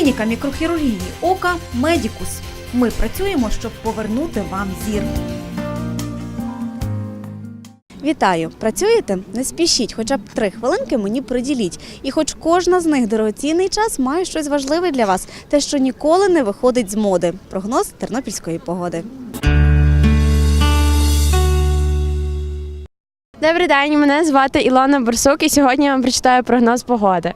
Клініка мікрохірургії ока Медікус. Ми працюємо, щоб повернути вам зір. Вітаю! Працюєте? Не спішіть, хоча б три хвилинки мені приділіть. І хоч кожна з них дорогоцінний час має щось важливе для вас, те, що ніколи не виходить з моди. Прогноз тернопільської погоди. Добрий день, мене звати Ілона Барсук, і сьогодні я вам прочитаю прогноз погоди.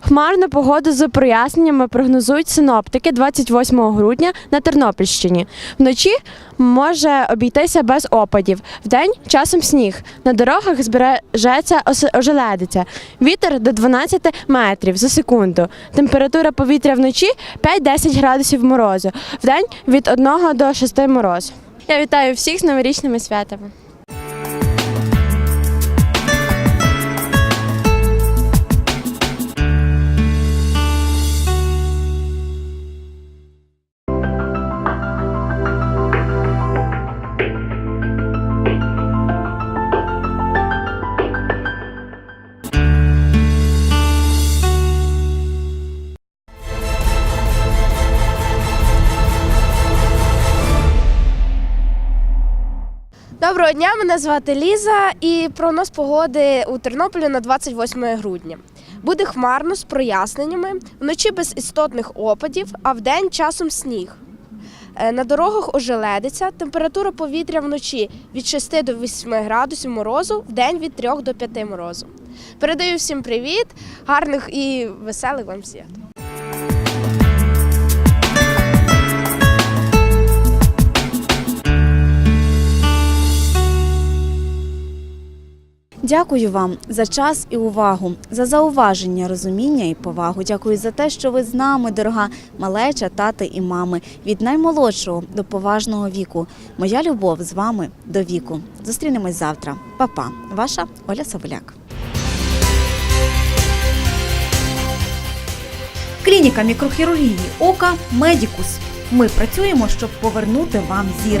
Хмарну погоду з проясненнями прогнозують синоптики 28 грудня на Тернопільщині. Вночі може обійтися без опадів. Вдень часом сніг. На дорогах збережеться ожеледиця. Вітер до 12 метрів за секунду. Температура повітря вночі 5-10 градусів морозу. Вдень від 1 до 6 мороз. Я вітаю всіх з новорічними святами. Доброго дня, мене звати Ліза і прогноз погоди у Тернополі на 28 грудня. Буде хмарно з проясненнями, вночі без істотних опадів, а вдень часом сніг. Е, На дорогах ожеледиться, температура повітря вночі від 6 до 8 градусів морозу, вдень від 3 до 5 морозу. Передаю всім привіт, гарних і веселих вам свят. Дякую вам за час і увагу, за зауваження, розуміння і повагу. Дякую за те, що ви з нами, дорога малеча, тати і мами, від наймолодшого до поважного віку. Моя любов з вами до віку. Зустрінемось завтра. Па-па. Ваша Оля Саволяк. Клініка мікрохірургії ока Медікус. Ми працюємо, щоб повернути вам зір.